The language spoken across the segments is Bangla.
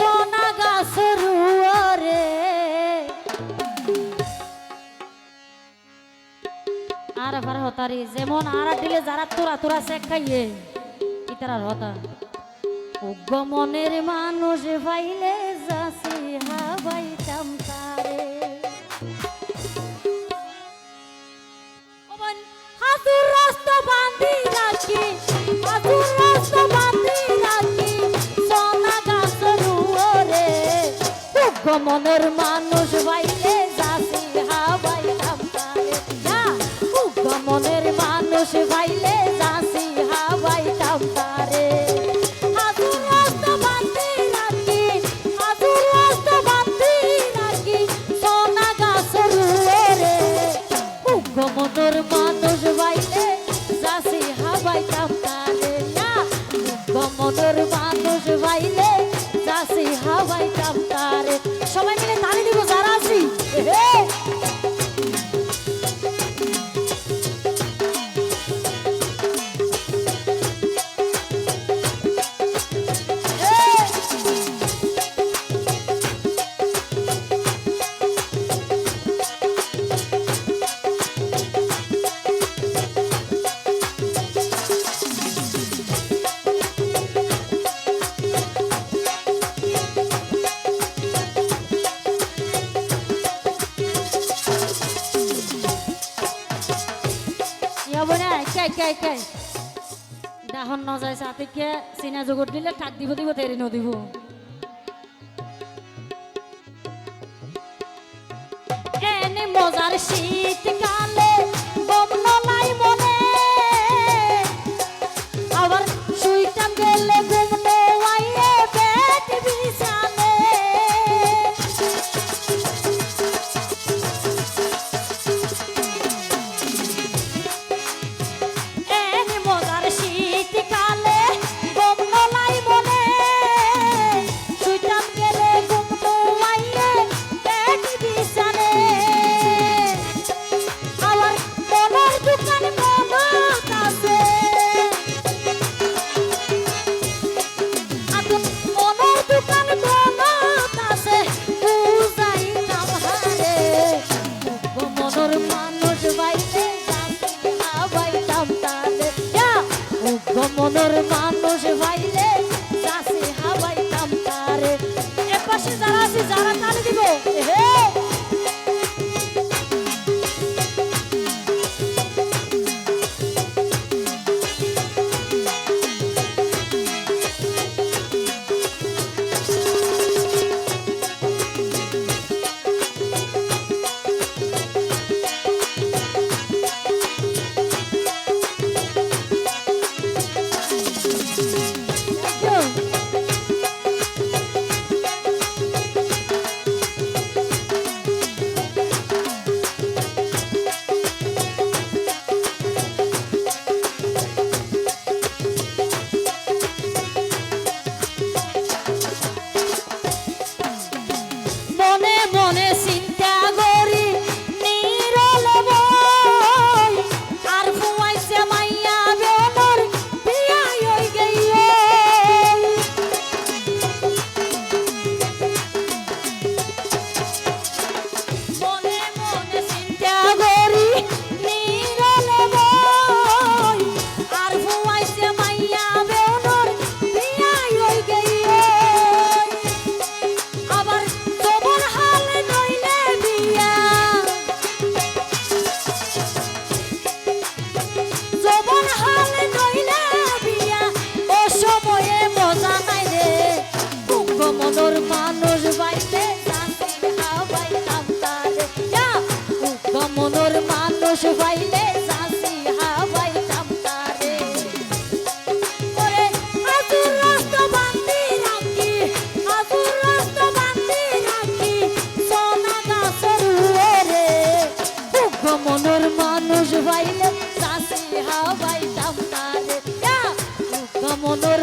সোনা যেমন আর দিলে যারা তোরা তোরা খাইয়ে, ইতার হতা উগ্র মনের মানুষ ভাইলে যাসি বান্ধি রাখি। মনের মানুষ ভাইলে যাসি উগ্র মনের মানুষ ভাইলে যাসি গমনর মানুষ বাইলে যাসি হাবাইতাম তারে না মানুষ বাইলে যাসি হাবাইতাম তারে সবাই মিলে তালি না কাই দাহন নজাই সাথে চিনা জগত দিলে তাক দিব দিব তেরি নদিব। এনে মজার শীতকালে মানুষ বাইলে যাসি হাবাইতাম তারে এ পাশে যারা তালে দিব। মানুষ বাইলে শান্তি হাবাইতাম তারে। ওরে আজুর রাস্তা বান্ধি রাখি, আজুর রাস্তা বান্ধি রাখি, সোনা গাছের রে। উগ্র মনের মানুষ ভাইলে চাষি হাবাই তামতারে উগ্র মনের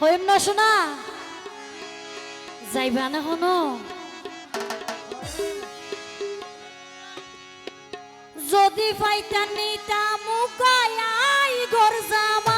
হইম না শোনা যাইবা না হনো। যদি পাইতা নিতা মুকায়াই গর জামা